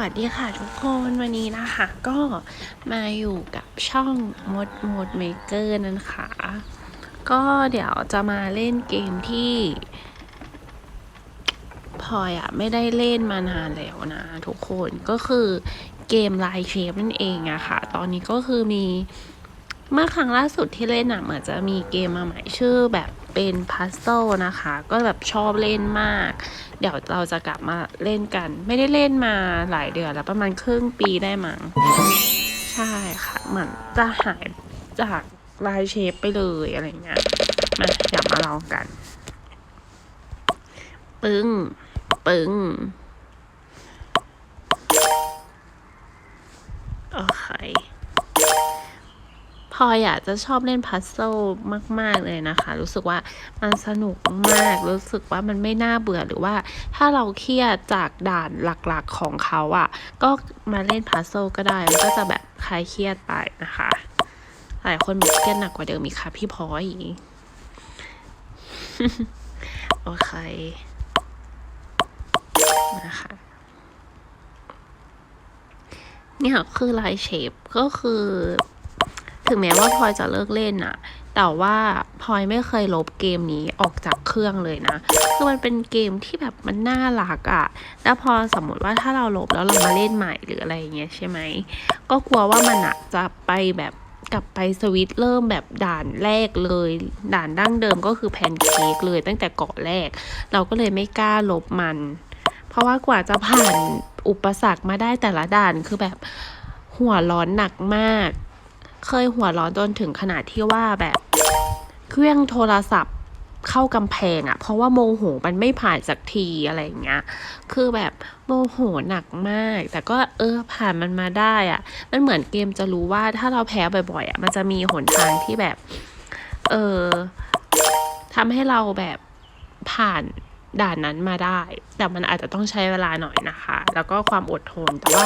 วัสดีค่ะทุกคนวันนี้นะคะก็มาอยู่กับช่องมดมดเมเกอร์นะคะก็เดี๋ยวจะมาเล่นเกมที่พลอยอะไม่ได้เล่นมานานแล้วนะทุกคนก็คือเกมไลน์เชฟนั่นเองอะค่ะ ตอนนี้ก็คือมีเมื่อครั้งล่าสุดที่เล่นอะเหมือนจะมีเกมมาใหม่ชื่อแบบ เป็นพัซเซิลนะคะ ก็แบบชอบเล่นมาก เดี๋ยวเราจะกลับมาเล่นกัน ไม่ได้เล่นมาหลายเดือนแล้วประมาณครึ่งปีได้มั้งใช่ค่ะเหมือนจะหายจากลายเชฟไปเลยอะไรเงี้ยมาเดี๋ยวมาลองกัน ปึ้ง ปึ้งโอเค พลอยอะจะชอบเล่นพัซเซิลมาก ๆ เลยนะคะ รู้สึกว่ามันสนุกมาก รู้สึกว่ามันไม่น่าเบื่อหรือว่า ถ้าเราเครียดจากด่านหลักๆของเขาอะก็มาเล่นพัซเซิลก็ได้ มันก็จะแบบคลายเครียดไปนะคะ หลายคนบอกเครียดหนักกว่าเดิมอีกค่ะ พี่พลอยโอเคนะคะเนี่ยคือลายเชฟก็คือ ถึงแม้ว่าพลอยจะเลิกเล่นอะแต่ว่าพลอยไม่เคยลบเกมนี้ออกจากเครื่องเลยนะ คือมันเป็นเกมที่แบบมันน่ารักอะแล้วพอสมมติว่าถ้าเราลบแล้วเรามาเล่นใหม่หรืออะไรอย่างเงี้ยใช่ไหม ก็กลัวว่ามันอะจะไปแบบกลับไปสวิตช์เริ่มแบบด่านแรกเลย ด่านดั้งเดิมก็คือแพนเค้กเลยตั้งแต่เกาะแรก เราก็เลยไม่กล้าลบมัน เพราะว่ากว่าจะผ่านอุปสรรคมาได้แต่ละด่านคือแบบหัวร้อนหนักมาก เคยหัวร้อนจนถึงขนาดที่ว่าแบบเครื่องโทรศัพท์เข้ากำแพงอะเพราะว่าโมโหมันไม่ผ่านสักทีอะไรอย่างเงี้ย คือแบบโมโหหนักมาก แต่ก็เออผ่านมันมาได้อะมันเหมือนเกมจะรู้ว่าถ้าเราแพ้บ่อยๆอะมันจะมีหนทางที่แบบ เออทำให้เราแบบผ่าน ด่านนั้นมาได้ แต่มันอาจจะต้องใช้เวลาหน่อยนะคะ แล้วก็ความอดทนแต่ว่า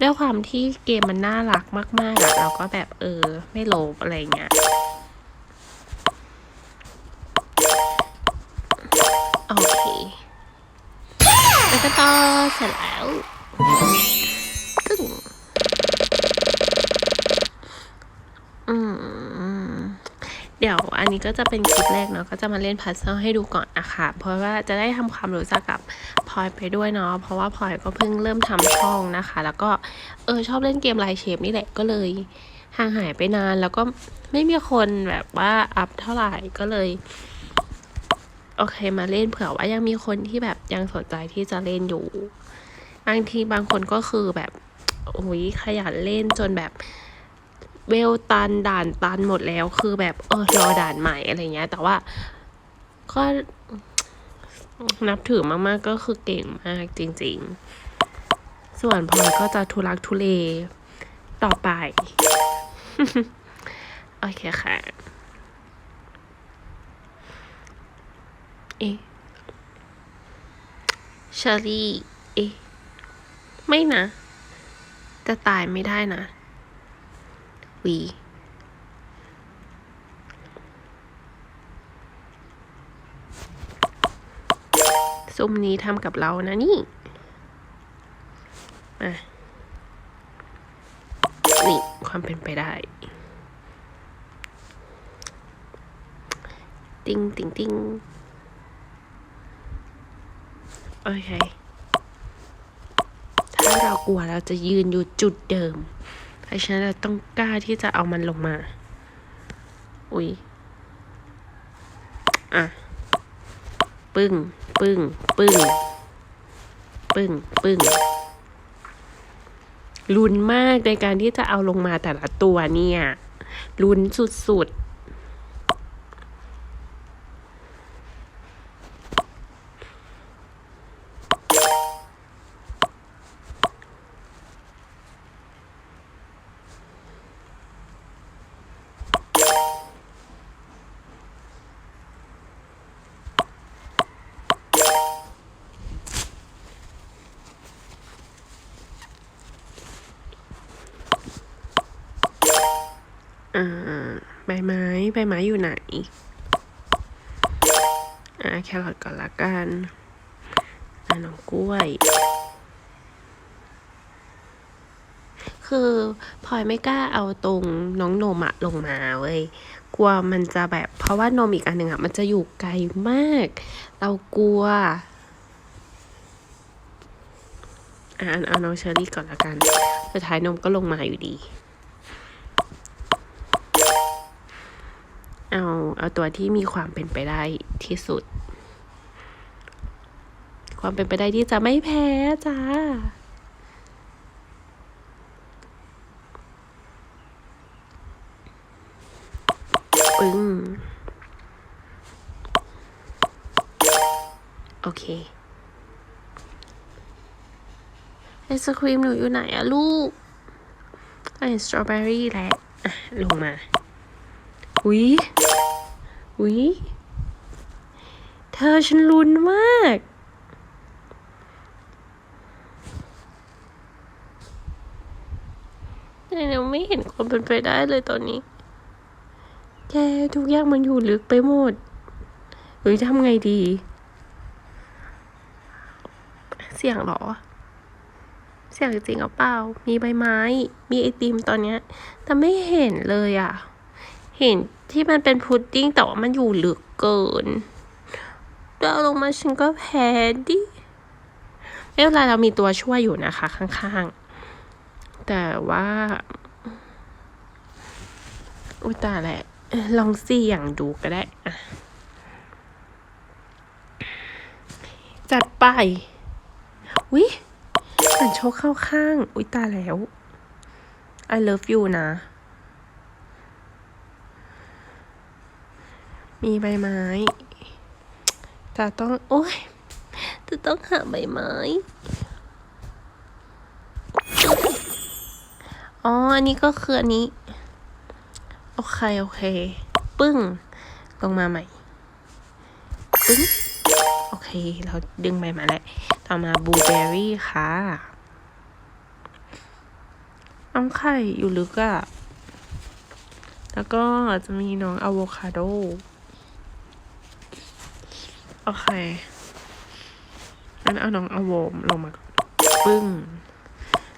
ด้วยความที่เกมมันน่ารักมากๆอะเราก็แบบเออ ไม่โลภอะไรเงี้ยโอเคแล้วก็ต่อเสร็จแล้วกึ่งอืม เดี๋ยวอันนี้ก็จะเป็นคลิปแรกเนาะก็จะมาเล่นพัซเซิลให้ดูก่อนนะคะเพราะว่าจะได้ทำความรู้จักกับพลอยไปด้วยเนาะเพราะว่าพลอยก็เพิ่งเริ่มทำช่องนะคะ แล้วก็เออชอบเล่นเกมไลน์เชฟนี่แหละก็เลยห่างหายไปนานแล้วก็ไม่มีคนแบบว่าอัพเท่าไหร่ก็เลยโอเคมาเล่นเผื่อว่ายังมีคนที่แบบยังสนใจที่จะเล่นอยู่ บางทีบางคนก็คือแบบโอ้ยขยันเล่นจนแบบ เวลตันด่านตันหมดแล้ว คือแบบเออรอด่านใหม่อะไรเงี้ย แต่ว่าก็นับถือมากๆก็คือเก่งมากจริง ๆ ส่วนพลอยก็จะทุลักทุเลต่อไป โอเคค่ะเอ๊ะชอรี่เอ๊ะไม่นะ จะตายไม่ได้นะ วีซุ่มนี้ทำกับเรานะนี่อะนี่ ความเป็นไปได้ ติ้งติ้งติ้งโอเค ถ้าเรากลัวเราจะยืนอยู่จุดเดิม เพราะฉะนั้นเราต้องกล้าที่จะเอามันลงมา อุ้ยอะ ปึ้ง ปึ้ง ปึ้ง ปึ้ง ปึ้ง ลุ้นมากในการที่จะเอาลงมาแต่ละตัวเนี่ย ลุ้นสุดๆ อ่าใบไม้ใบไม้อยู่ไหน อ่าแครอทก่อนละกันอ่าน้องกล้วย คือพลอยไม่กล้าเอาตรงน้องนมอะลงมาเว้ยกลัวมันจะแบบเพราะว่านมอีกอันหนึ่งอะมันจะอยู่ไกลมาก เรากลัวอะอันเอาน้องเชอรี่ก่อนละกัน สุดท้ายนมก็ลงมาอยู่ดี เอาเอาตัวที่มีความเป็นไปได้ที่สุด ความเป็นไปได้ที่จะไม่แพ้จ้าปึ้งโอเคไอศครีมหนูอยู่ไหนอะลูกไอสตรอเบอรี่แหละลงมา อุ๊ย อุ๊ยเธอฉันลุ้นมากแต่เราไม่เห็นความเป็นไปได้เลยตอนนี้ แกทุกอย่างมันอยู่ลึกไปหมดเฮ้ยทำไงดี เสียงเหรอ เสียงจริงหรือเปล่า มีใบไม้ มีไอติมตอนเนี้ย แต่ไม่เห็นเลยอะ เห็น ที่มันเป็นพุดดิ้งแต่ว่ามันอยู่ลึกเกินเดาลงมาฉันก็แพ้ดิไม่เป็นไรเรามีตัวช่วยอยู่นะคะ ข้างๆ แต่ว่า อุตาแหละ ลองเสี่ยงดูก็ได้อะจัดไปวิเหมือนโชคเข้าข้าง อุยตาแล้ว I love you นะ มีใบไม้ จะต้อง โอ้ย จะต้องหาใบไม้ อ๋อ อันนี้ก็คืออันนี้ โอเค โอเค ปึ้ง ลงมาใหม่ ปึ้ง โอเค เราดึงใบมาแล้ว ต่อมาบลูเบอร์รี่ค่ะน้องไข่อยู่ลึกอะแล้วก็จะมีน้องอะโวคาโด โอเคงั้นเอาน้องอโวมลงมาปึ้ง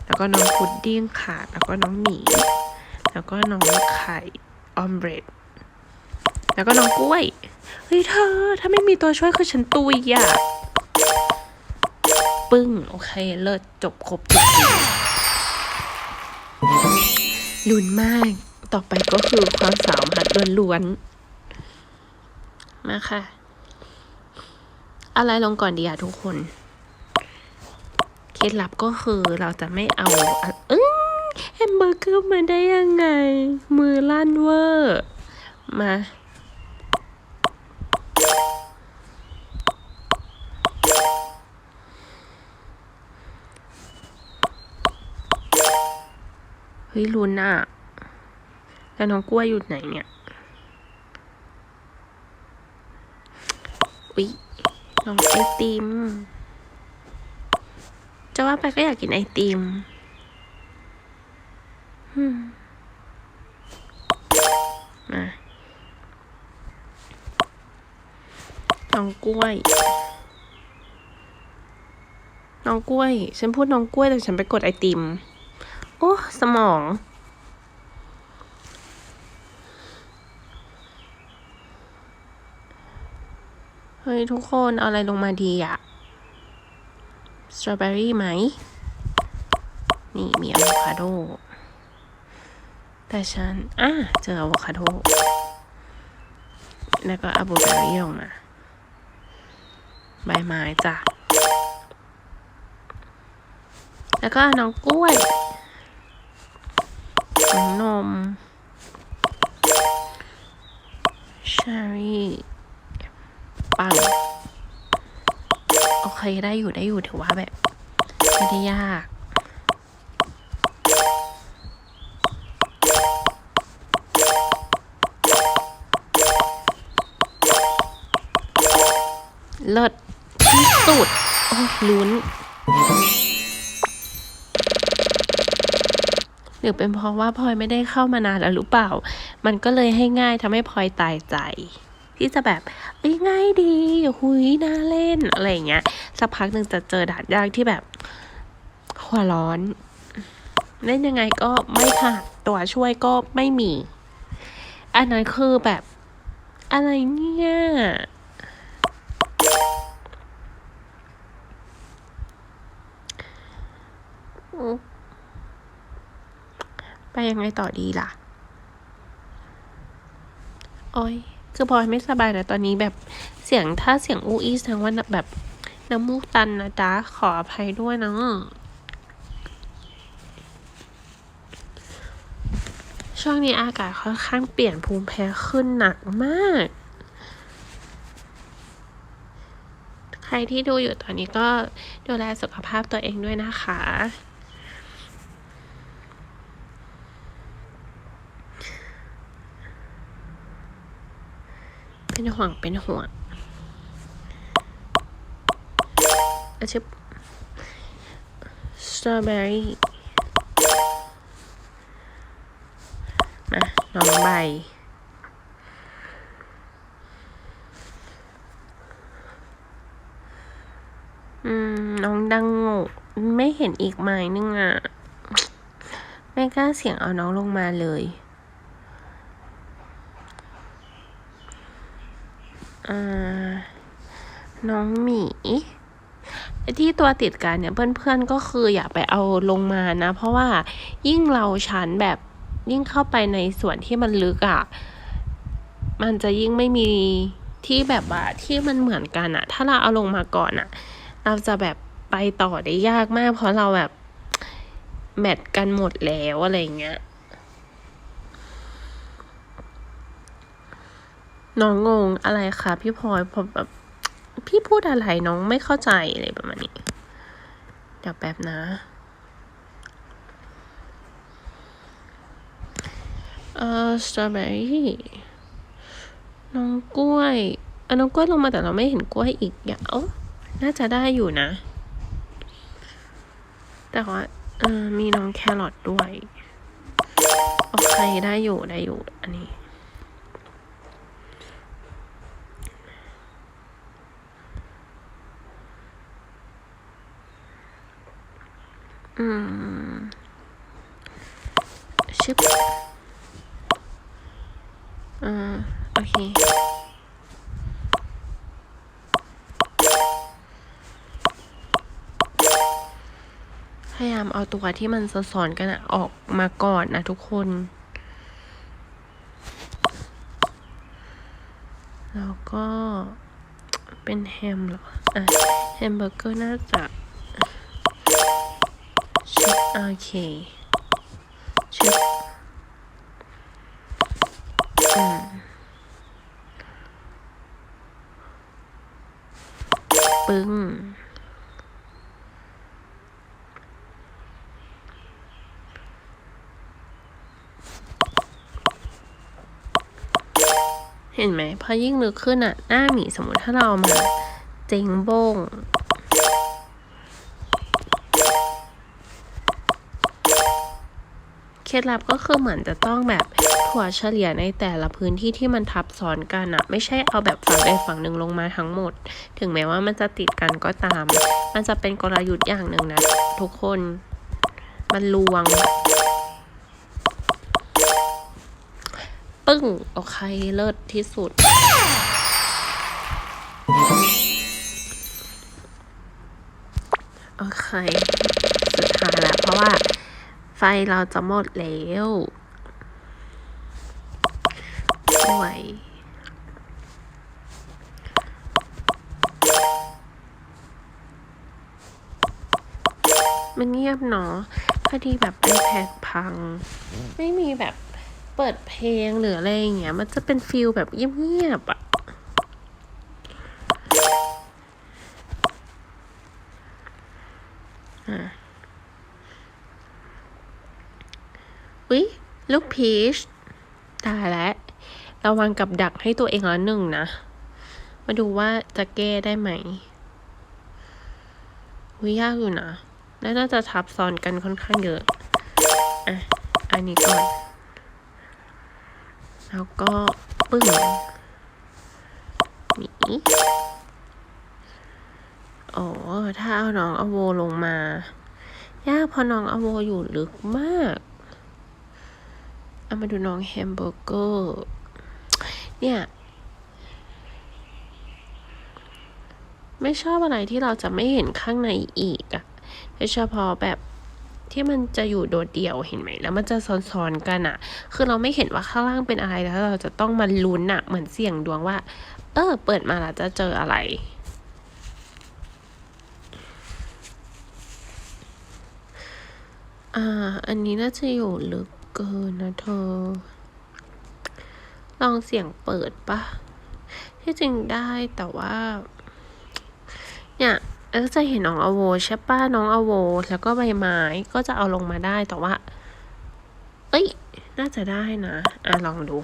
แล้วก็น้องพุดดิ้งค่ะ แล้วก็น้องหมี แล้วก็น้องไข่ออมเบรดแล้วก็น้องกล้วย เฮ้ยเธอ ถ้าไม่มีตัวช่วยคือฉันตุยอะ ปึ้ง โอเค เลิศจบครบทุกทีลุ้นมาก ต่อไปก็คือความสามารถล้วนๆ มาค่ะ อะไรลงก่อนดีอะทุกคน เคล็ดลับก็คือเราจะไม่เอาอะอึ้งแฮมเบอร์เกอร์มาได้ยังไง มือลั่นเวอร์ มาเฮ้ยลุนอะแล้วน้องกล้วยอยู่ไหนเนี่ย อุ๊ย น้องไอติม จะว่าไปก็อยากกินไอติมมมาน้องกล้วย น้องกล้วย ฉันพูดน้องกล้วยแต่ฉันไปกดไอติม โอ้ สมอง เฮ้ย ทุกคนเอาอะไรลงมาดีอะสตรอเบอรี่ไหม นี่มีอะโวคาโด แต่ฉัน อะ เจออะโวคาโด แล้วก็อะบลูเบอรี่ลงมาใบไม้จ้ะ แล้วก็น้องกล้วยน้องนมเชอรี่ ปังโอเคได้อยู่ได้อยู่ถือว่าแบบไม่ได้ยากเลิศที่สุด โอ้ลุ้น หรือเป็นเพราะว่าพลอยไม่ได้เข้ามานานแล้วหรือเปล่า มันก็เลยให้ง่ายทำให้พลอยตายใจ ที่จะแบบ ง่ายดีหุยน่าเล่นอะไรอย่างเงี้ยสักพักหนึ่งจะเจอด่านยากที่แบบหัวร้อน เล่นยังไงก็ไม่ผ่านตัวช่วยก็ไม่มี อันนั้นคือแบบอะไรเนี่ยไปยังไงต่อดีล่ะ โอ้ย คือพลอยไม่สบายนะตอนนี้แบบเสียงถ้าเสียงอู้อี้แสดงว่าแบบน้ำมูกตันนะจ๊ะขออภัยด้วยนะช่วงนี้อากาศค่อนข้างเปลี่ยนภูมิแพ้ขึ้นหนักมาก ใครที่ดูอยู่ตอนนี้ก็ดูแลสุขภาพตัวเองด้วยนะคะ เป็นห่วงเป็นห่วงอาชิบสตรอเบอรี่มาน้องใบอืม น้องดังโง่ไม่เห็นอีกไม้นึงอะ ไม่กล้าเสียงเอาน้องลงมาเลย อ่า น้องหมีที่ตัวติดกันเนี่ยเพื่อนๆก็คืออย่าไปเอาลงมานะ เพราะว่ายิ่งเราชันแบบยิ่งเข้าไปในส่วนที่มันลึกอะ่ะ มันจะยิ่งไม่มีที่แบบว่าที่มันเหมือนกันอะถ้าเราเอาลงมาก่อนอะ เราจะแบบไปต่อได้ยากมาก เพราะเราแบบแมทกันหมดแล้วอะไรเงี้ย น้องงงอะไรคะพี่พลอยผมแบบพี่พูดอะไรน้องไม่เข้าใจอะไรประมาณนี้ เดี๋ยวแป๊บนะ เอ่อสตรอเบอรี่น้องกล้วยอะน้องกล้วยลงมาแต่เราไม่เห็นกล้วยอีกอย่างเอ้าน่าจะได้อยู่นะ แต่ว่าเออมีน้องแครอทด้วย โอเคได้อยู่ได้อยู่ อันนี้ อืมชิบอ่าโอเค พยายามเอาตัวที่มันซ้อนกันอะออกมาก่อนนะทุกคน แล้วก็เป็นแฮมเหรอ อะ แฮมเบอร์เกอร์น่าจะ โอเคชิปอืมปึ้งเห็นไหมพอยิ่งลึกขึ้นอะหน้าหมีสมมติถ้าเราเอามาเจงบง ล็ดลับก็คือเหมือนจะต้องแบบถั่วเฉลี่ยในแต่ละพื้นที่ที่มันทับซ้อนกันอะไม่ใช่เอาแบบฝั่งใดฝั่งหนึ่งลงมาทั้งหมด ถึงแม้ว่ามันจะติดกันก็ตาม มันจะเป็นกลยุทธ์อย่างหนึ่งนะ ทุกคน มันลวง ปึ้งโอเคเลิศที่สุดโอเคสุดท้ายแล้วเพราะว่า ไฟเราจะหมดแล้วโอ้ยมันเงียบเนาะพอดีแบบ iPad พัง ไม่มีแบบเปิดเพลงหรืออะไรอย่างเงี้ย มันจะเป็นฟิลแบบเงียบๆอะอะอุ๊ย ลูกพีชตายแล้วระวังกับดักให้ตัวเองละหนึ่งนะ มาดูว่าจะแก้ได้ไหมวิยากอยู่นะ น่าจะทับซ้อนกันค่อนข้างเยอะ อะ อันนี้ก่อน แล้วก็ปึ้งหมีอ๋อถ้าเอาน้องอโวลงมา ยากพอน้องอโวอยู่ลึกมาก เอามาดูน้องแฮมเบอร์เกอร์ เนี่ย ไม่ชอบอะไรที่เราจะไม่เห็นข้างในอีกอะโดยเฉพาะแบบที่มันจะอยู่โดดเดี่ยวเห็นไหม แล้วมันจะซ้อนๆกันอะคือเราไม่เห็นว่าข้างล่างเป็นอะไรแล้วเราจะต้องมาลุ้นอะเหมือนเสี่ยงดวงว่า เออ เปิดมาแล้วจะเจออะไรอ่า อันนี้น่าจะอยู่ลึก เกินนะเธอ ลองเสียงเปิดปะที่จริงได้แต่ว่า เนี่ยเออจะเห็นน้องอโวใช่ปะน้องอโวแล้วก็ใบไม้ก็จะเอาลงมาได้แต่ว่า เอ้ย น่าจะได้นะ อะลองดู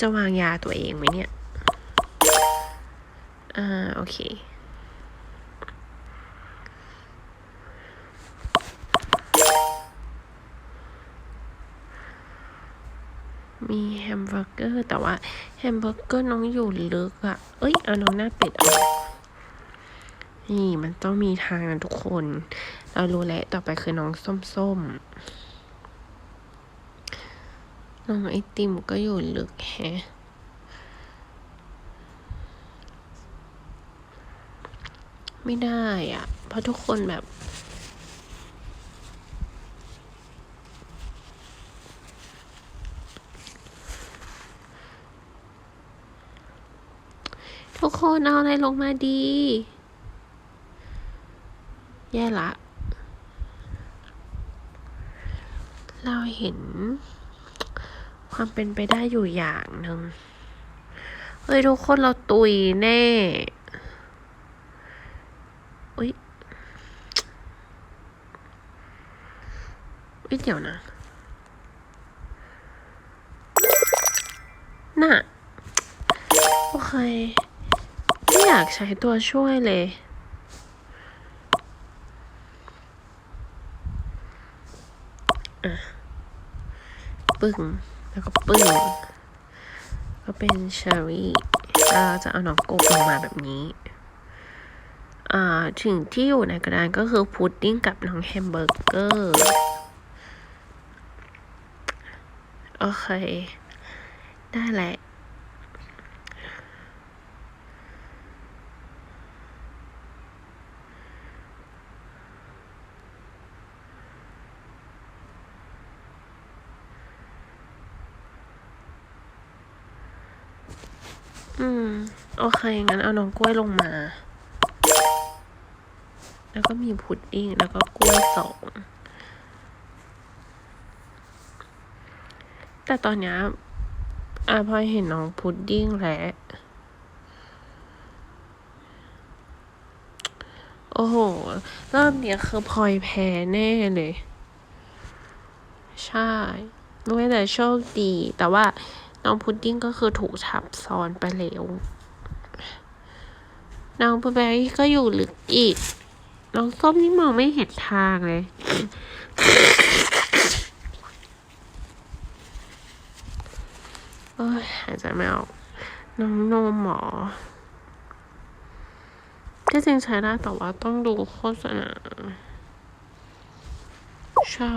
จะวางยาตัวเองไหมเนี่ย อ่า โอเค มีแฮมเบอร์เกอร์ แต่ว่าแฮมเบอร์เกอร์น้องอยู่ลึกอะเอ้ยเอาน้องหน้าเป็ดออกนี่มันต้องมีทางนะทุกคน เรารู้แล้วต่อไปคือน้องส้มๆน้องไอติมก็อยู่ลึกแฮะไม่ได้อะเพราะทุกคนแบบ ทุกคนเอาอะไรลงมาดี แย่ละ เราเห็น ความเป็นไปได้อยู่อย่างหนึ่งเฮ้ย ทุกคนเราตุยแน่อุ๊ยอุ๊ยเดี๋ยวนะ น่ะ โอเค อยากใช้ตัวช่วยเลย ปึ้ง แล้วก็ปึ้ง ก็เป็นเชอรี่เราจะเอาน้องโกบลงมาแบบนี้อ่าถึงที่อยู่ในกระดานก็คือพุดดิ้งกับน้องแฮมเบอร์เกอร์ โอเค ได้แหละ อืม โอเค งั้นเอาน้องกล้วยลงมา แล้วก็มีพุดดิ้ง แล้วก็กล้วยสองแต่ตอนนี้อาพลอยเห็นน้องพุดดิ้งแล้ว โอ้โห รอบเนี้ยคือพลอยแพ้แน่เลย ใช่ไม่แต่โชคดี แต่ว่าน้องพุดดิ้งก็คือถูกทับซ้อนไปแล้ว น้องบลูเบอรี่ก็อยู่ลึกอีก น้องส้มนี่มองไม่เห็นทางเลยเอ้ยหายใจไม่ออก น้องโนมหมอที่จริงใช้ได้แต่ว่าต้องดูโฆษณา ใช่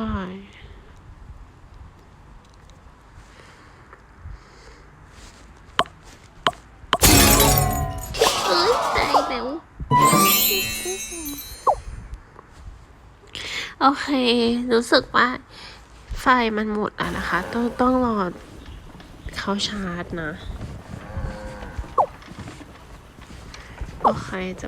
โอเค รู้สึกว่าไฟมันหมดแล้วนะคะ ต้องต้องรอเขาชาร์จนะ โอเคจะ